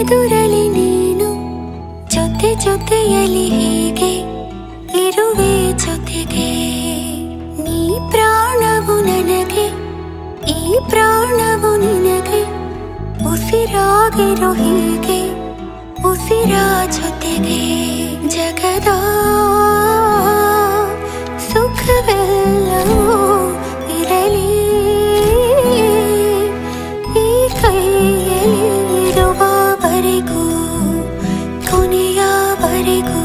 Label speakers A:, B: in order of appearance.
A: ಎದುರಲಿ ನೀನು ಜೊತೆ ಜೊತೆಯಲಿ ಹೀಗೆ ಇರುವೆ ಜೊತೆಗೆ ನೀ ಪ್ರಾಣವು ನನಗೆ ಈ ಪ್ರಾಣವು ನಿನಗೆ ಉಸಿರಾಗಿರೋ ಹೀಗೆ ಉಸಿರ ಜೊತೆಗೆ ಜಗದ ಸುಖವೇ pretty cool.